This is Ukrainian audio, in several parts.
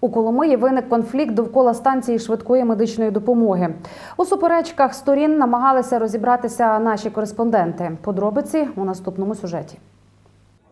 У Коломиї виник конфлікт довкола станції швидкої медичної допомоги. У суперечках сторін намагалися розібратися наші кореспонденти. Подробиці у наступному сюжеті.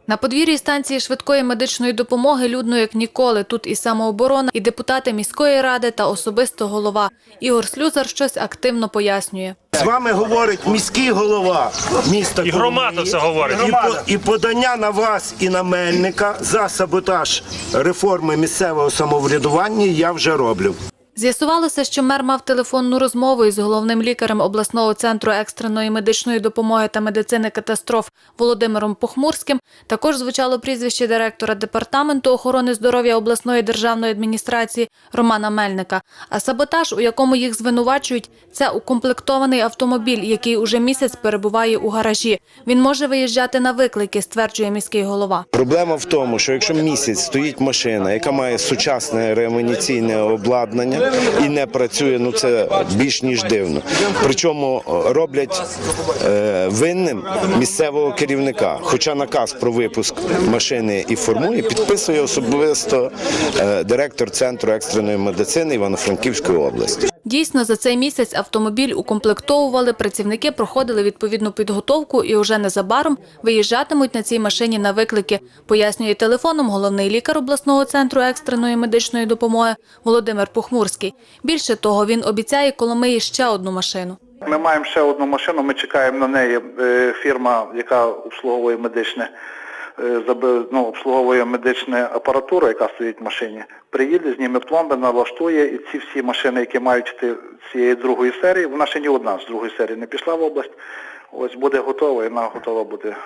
На подвір'ї станції швидкої медичної допомоги людно як ніколи. Тут і самооборона, і депутати міської ради та особисто голова. Ігор Слюзар щось активно пояснює. З вами говорить міський голова міста І громада все говорить. І, по- і подання на вас і на Мельника за саботаж реформи місцевого самоврядування я вже роблю. З'ясувалося, що мер мав телефонну розмову із головним лікарем обласного центру екстреної медичної допомоги та медицини катастроф Володимиром Похмурським. Також звучало прізвище директора департаменту охорони здоров'я обласної державної адміністрації Романа Мельника. А саботаж, у якому їх звинувачують, це укомплектований автомобіль, який уже місяць перебуває у гаражі. Він може виїжджати на виклики, стверджує міський голова. Проблема в тому, що якщо місяць стоїть машина, яка має сучасне реанімаційне обладнання і не працює, ну це більш ніж дивно. Причому е, роблять е, винним місцевого керівника. Хоча наказ про випуск машини і формує, підписує особисто е, директор центру екстреної медицини Івано-Франківської області. Дійсно, за цей місяць автомобіль укомплектовували, працівники проходили відповідну підготовку і уже незабаром виїжджатимуть на цій машині на виклики, пояснює телефоном головний лікар обласного центру екстреної медичної допомоги Володимир Похмурський. Більше того, він обіцяє Коломиї ще одну машину. Ми маємо ще одну машину, ми чекаємо на неї. Е, Фірма, яка обслуговує медичне, ну, обслуговує медичну апаратуру, яка стоїть в машині, приїде, зніме пломби, налаштує, і ці всі машини, які мають йти цієї другої серії, вона ще ні одна з другої серії не пішла в область, ось буде готова, і вона готова буде е,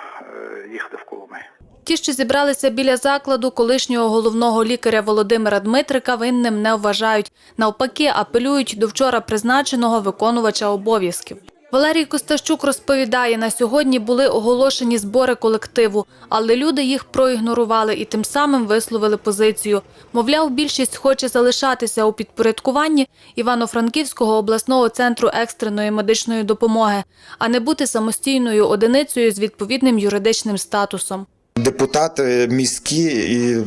їхати в Коломию. Ті, що зібралися біля закладу колишнього головного лікаря Володимира Дмитрика, винним не вважають. Навпаки, апелюють до вчора призначеного виконувача обов'язків. Валерій Костащук розповідає, на сьогодні були оголошені збори колективу, але люди їх проігнорували і тим самим висловили позицію. Мовляв, більшість хоче залишатися у підпорядкуванні Івано-Франківського обласного центру екстреної медичної допомоги, а не бути самостійною одиницею з відповідним юридичним статусом. Депутати міські і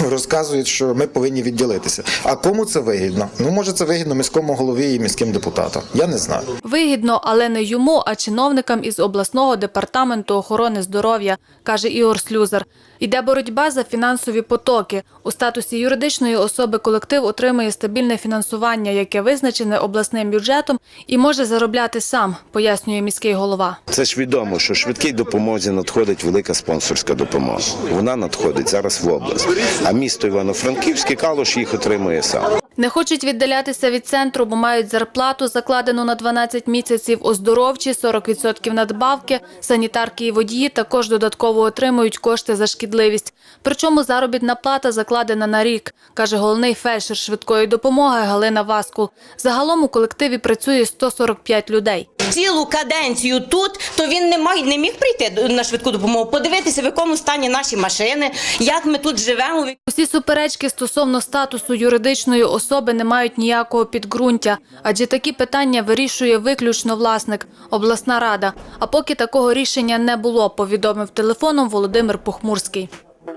розказують, що ми повинні відділитися. А кому це вигідно? Ну може це вигідно міському голові і міським депутатам. Я не знаю. Вигідно, але не йому, а чиновникам із обласного департаменту охорони здоров'я, каже Ігор Слюзар. Йде боротьба за фінансові потоки. У статусі юридичної особи колектив отримує стабільне фінансування, яке визначене обласним бюджетом і може заробляти сам, пояснює міський голова. Це ж відомо, що швидкій допомозі надходить велика спонсорська допомога. Вона надходить зараз в область. А місто Івано-Франківське Калуш їх отримує сам. Не хочуть віддалятися від центру, бо мають зарплату, закладену на 12 місяців, оздоровчі, 40% надбавки, санітарки і водії також додатково отримують кошти за шкідливість. Причому заробітна плата закладена на рік, каже головний фельдшер швидкої допомоги Галина Васкул. Загалом у колективі працює 145 людей. цілу каденцію тут, то він не мав не міг прийти на швидку допомогу, подивитися, в якому стані наші машини, як ми тут живемо. Усі суперечки стосовно статусу юридичної особи не мають ніякого підґрунтя, адже такі питання вирішує виключно власник, обласна рада. А поки такого рішення не було, повідомив телефоном Володимир Похмурський.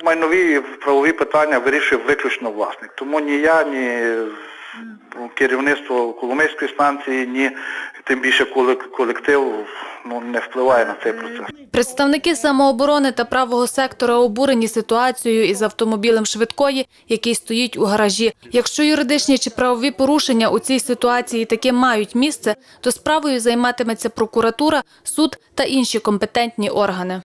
Майнові правові питання вирішує виключно власник. Тому ні я, ні керівництво Коломийської станції, ні тим більше колек- колектив ну, не впливає на цей процес. Представники самооборони та правого сектора обурені ситуацією із автомобілем швидкої, який стоїть у гаражі. Якщо юридичні чи правові порушення у цій ситуації таки мають місце, то справою займатиметься прокуратура, суд та інші компетентні органи.